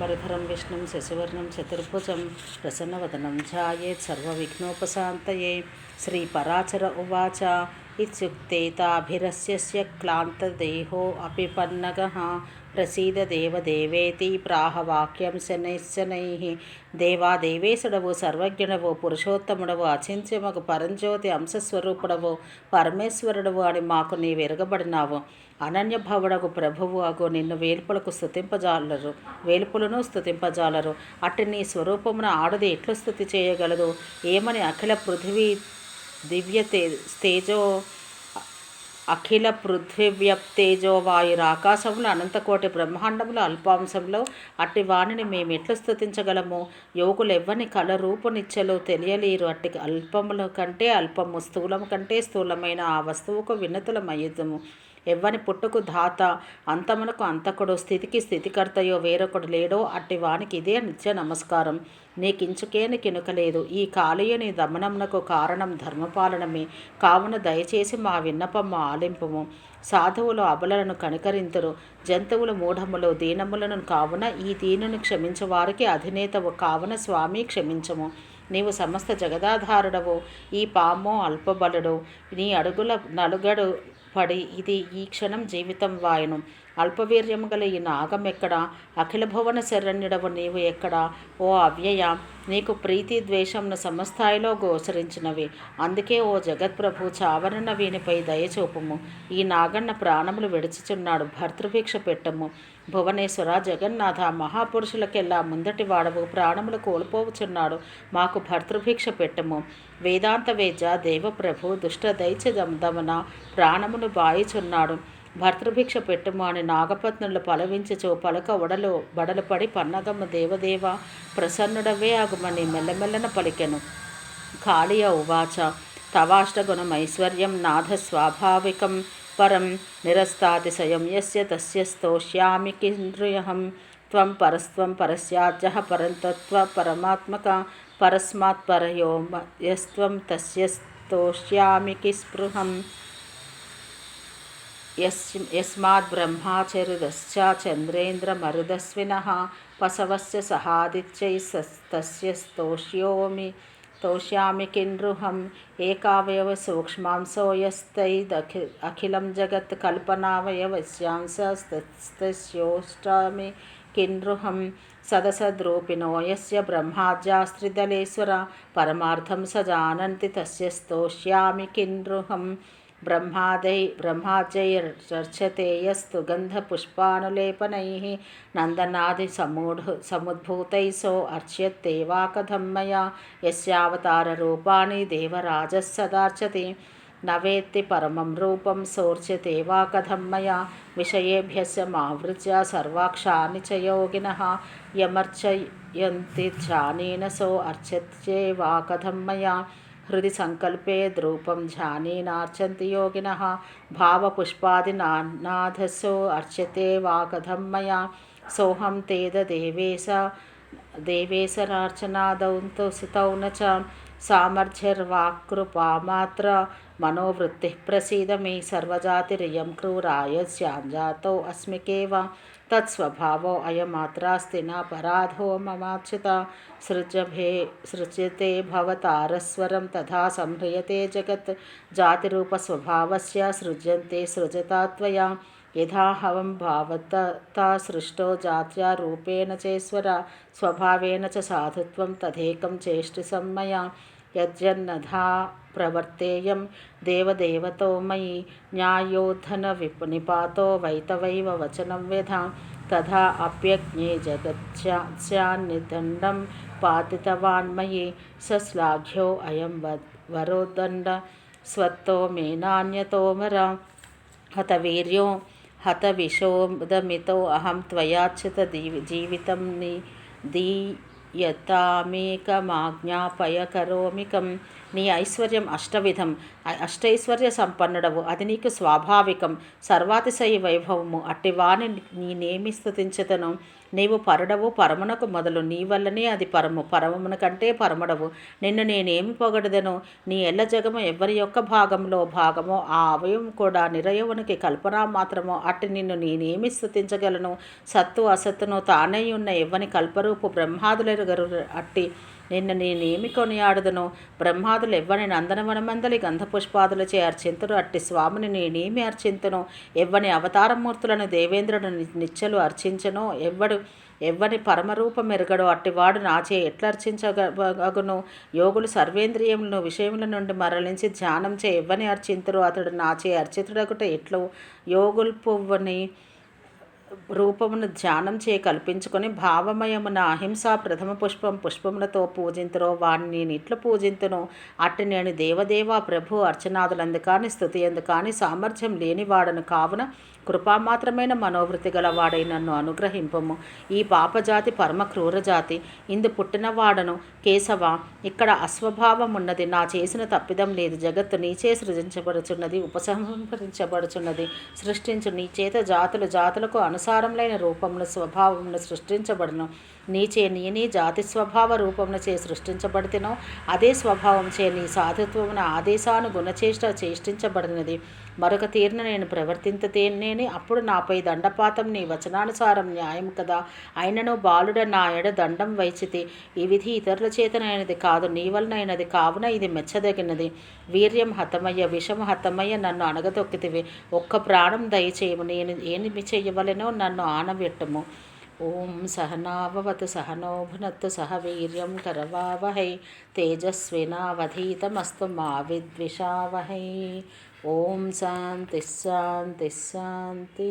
శుక్లాంబరధరం విష్ణుం శశివర్ణం చతుర్భుజం ప్రసన్నవదనం ధ్యాయేత్ సర్వవిఘ్నోపశాంతయే శ్రీపరాచర ఉవాచ ఇత్యుక్తే తాభిరస్యస్య క్లాంతదేహో అపి పన్నగः ప్రసీద దేవదేవేతి ప్రాహ వాక్యం శనైశ్శనైః దేవా దేవేశుడవు సర్వజ్ఞుడవు పురుషోత్తముడవు అచింత్యమగు పరంజ్యోతి అంశస్వరూపుడవు పరమేశ్వరుడవు అని మాకు నీ వెరగబడినావు అనన్యభావుడకు ప్రభువు అగు నిన్ను వేల్పులకు స్థుతింపజాలరు వేల్పులను స్థుతింపజాలరు అట్టి నీ స్వరూపమున ఆడది ఎట్లు స్థుతి చేయగలదు? ఏమని అఖిల పృథివీ దివ్య తే తేజో అఖిల పృథ్వీవ్యప్తేజో వాయుర ఆకాశములు అనంతకోటి బ్రహ్మాండములు అల్పాంశంలో అట్టి వాణిని మేము ఎట్లు స్థుతించగలము యువకులు ఎవ్వని కళ రూపునిచ్చలో తెలియలేరు. అట్టి అల్పముల కంటే అల్పము స్థూలము కంటే స్థూలమైన ఆ వస్తువుకు వినతులమయ్యదము. ఎవ్వని పుట్టుకు ధాత అంతమునకు అంతకుడు స్థితికి స్థితికర్తయో వేరొకడు లేడో అట్టి వానికి ఇదే నిత్య నమస్కారం. నీకించుకేని కినుకలేదు. ఈ కాలుయని దమనమునకు కారణం ధర్మపాలనమే. కావున దయచేసి మా విన్నపము ఆలింపుము. సాధువులు అబలను కనికరింతురు. జంతువులు మూఢములు దీనములను కావున ఈ దీనుని క్షమించు వారికి అధినేతవు. కావున స్వామి క్షమించము. నీవు సమస్త జగదాధారుడవు. ఈ పామో అల్పబలుడు. నీ అడుగుల నలుగడు పడి ఇది ఈ క్షణం జీవితం వాయను. అల్పవీర్యము గల ఈ నాగం ఎక్కడ? అఖిల భువన శరణ్యుడవు నీవు ఎక్కడ? ఓ అవ్యయ నీకు ప్రీతి ద్వేషంను సమస్థాయిలో గోచరించినవి అందుకే ఓ జగత్ప్రభు చావరణ వీనిపై దయచూపము ఈ నాగన్న ప్రాణములు విడుచుచున్నాడు భర్తృభిక్ష పెట్టము. భువనేశ్వర జగన్నాథ మహాపురుషులకెల్లా ముందటి వాడవు ప్రాణములు కోల్పోవుచున్నాడు మాకు భర్తృభిక్ష పెట్టము. వేదాంత వేద్య దేవప్రభు దుష్ట దైత్య దమన ప్రాణమును బాయిచున్నాడు. భర్తృభిక్ష పెట్టుమాని నాగపత్నులు పలవించచో పలక ఒడలు బడలుపడి పన్నగమ్మ దేవదేవ ప్రసన్నుడవే అగుమని మెల్లమెల్లన పలికెను. కాళియ ఉవాచ తవాష్టగుణమైశ్వర్యం నాథ స్వాభావికం పరం నిరస్తాతిశయం యస్య తస్య స్తోష్యామి కింద్రియహం. త్వం పరస్త్వం పరస్యాజ్య పరంతత్వ పరమాత్మక పరస్మాత్పరయో యస్త్వం తస్య స్తోష్యామికి స్పృహం యస్ యస్మాత్ బ్రహ్మాచరుదశ్చ చంద్రేంద్రమరుదస్వినः పసవస్య సహాదిత్యైస్తస్య స్తోష్యోమి స్తోష్యామి కిన్రుహం ఏకావయవ సూక్ష్మాంశో యస్తైదఖి అఖిలం జగత్ కల్పనావయవస్యాంశస్తస్యోష్టామి కిన్రుహం సదసద్రూపిణో యస్య బ్రహ్మాజ్యాస్త్రిదలేశ్వర పరమార్థం స జానంతి తస్య స్తోష్యామి కిన్రుహం బ్రహ్మాదై బ్రహ్మాజైర్చర్చతే యస్తు గంధపుష్పానులేపనైः నందనాది సమూఢ సముద్భూతై సో కథం మయా యస్యావతారరూపాణి నవేత్తి పరమం రూపం సోర్చ్యతే వా కథం విషయేభ్యస్య మావృత్య సర్వాక్షాని చ యోగిన యమర్చయంతి జానీన సో అర్చత్యే వా కథం హృది సంకల్పే ద్రూపం ధ్యానేనార్చంతి యోగిన భావపుష్పాదినాథసో అర్చ్యతే అర్చతే కథం మయా సోహం తేద దేవేశ దేవేశరార్చనాదౌ సుతౌ న చ సామర్థ్యర్వాకృపామాత్ర మనోవృత్తి ప్రసీద మే సర్వజాతిరియం క్రూరాయ శ్యాంజాతో అస్మికేవ తత్స్వభావో అయమాత్రాస్తి నాపరాధో మమాచ్యుత సృజభే సృజ్యతే భవతారస్వరం తథా సంహ్రియతే జగత్ జాతిరూపస్వభావస్య సృజ్యంతే సృజతా త్వయా యథా హవం భావత సృష్టో జాత్యా రూపేణ చేశ్వర స్వభావేన చ సాధుత్వం తథేకం చేష్టి సమ్మయా यज्जन्नधा प्रवर्तेयं। देवदेवतो मयि न्यायोधन न्यायोत्थनविनिपातो वैतवैव वचनं व्यधां तथा अप्यज्ञे जगच्चान्निदण्डं पातितवान् मयि। सश्लाघ्योऽयं वरोदण्ड। स्वत्तो मेनान्यतोमरां हतवीर्यो हतविषोदमितोऽहं त्वयाच्युत जीवितं नि, दी త్వయాచ్యుత కరోమికం నీ ఐశ్వర్యం అష్టవిధం. అష్టైశ్వర్య సంపన్నుడవు. అది నీకు స్వాభావికం. సర్వాతిశయ వైభవము. అట్టివాణి నేనేమి స్థుతించతను. నీవు పరుడవు పరమునకు మొదలు. నీ వల్లనే అది పరము. పరమున కంటే పరముడవు. నిన్ను నేనేమి పొగడదను? నీ ఎల్ల జగము ఎవరి యొక్క భాగంలో భాగమో ఆ అవయం కూడా నిరయవునికి కల్పన మాత్రమో. అట్టి నిన్ను నేనేమి స్థుతించగలను? సత్తు అసత్తును తానై ఉన్న ఎవ్వని కల్పరూపు బ్రహ్మాదులెరుగరు అట్టి నిన్ను నేనేమి కొనియాడుదును? బ్రహ్మాదులు ఎవ్వని నందనవనమందలి గంధపుష్పాదులచే అర్చింతును అట్టి స్వామిని నేనేమి అర్చింతును? ఎవ్వని అవతారమూర్తులను దేవేంద్రుడు నిచ్చలు అర్చించను? ఎవ్వడు ఎవ్వని పరమరూపం ఎరగడు? అట్టివాడు నాచే ఎట్లర్చించగను యోగులు సర్వేంద్రియములను విషయముల నుండి మరలించి ధ్యానం చే ఎవ్వని అర్చింతురు? అతడు నాచే అర్చితుడగుట ఎట్లు? యోగులు పువ్వుని రూపమును ధ్యానం చే కల్పించుకొని భావమయమున అహింసా ప్రథమ పుష్పం పుష్పములతో పూజింతురో వాణ్ణి నేను ఇట్లు పూజింతును. అట్టి నేను దేవదేవ ప్రభు అర్చనాదులందు కానీ స్థుతి ఎందు కానీ సామర్థ్యం లేనివాడను కావున కృపామాత్రమైన మనోవృత్తి గలవాడై నన్ను అనుగ్రహింపము. ఈ పాపజాతి పరమ క్రూరజాతి. ఇందు పుట్టినవాడను కేశవ ఇక్కడ అస్వభావం ఉన్నది నా చేసిన తప్పిదం లేదు. జగత్తు నీచే సృజించబడుచున్నది ఉపసంహరించబడుచున్నది. సృష్టించు నీ చేత జాతులు జాతులకు అనుసారములైన రూపమును స్వభావమును సృష్టించబడును. నీచే నేనే జాతి స్వభావ రూపమున చే సృష్టించబడితేనో అదే స్వభావం చే నీ సాధుత్వమున ఆదేశాను గుణచేష్ట చేష్టించబడినది. మరొక తీరున నేను ప్రవర్తింతతేనేని అప్పుడు నాపై దండపాతం నీ వచనానుసారం న్యాయం కదా. అయినను బాలుడ నా ఎడ దండం వైచితి. ఈ విధి ఇతరుల చేతనైనది కాదు నీ వలనైనది కావున ఇది మెచ్చదగినది. వీర్యం హతమయ్య విషము హతమయ్య నన్ను అణగదొక్కితివి. ఒక్క ప్రాణం దయచేయము నేను ఏమి చేయవలెనో నన్ను ఆనబెట్టము ఓం సహనావవతు సహనోభునత్తు సహ వీర్యం కరవావహై తేజస్వినావధీతమస్తు మా విద్విషావహై ఓం శాంతి శాంతి శాంతి.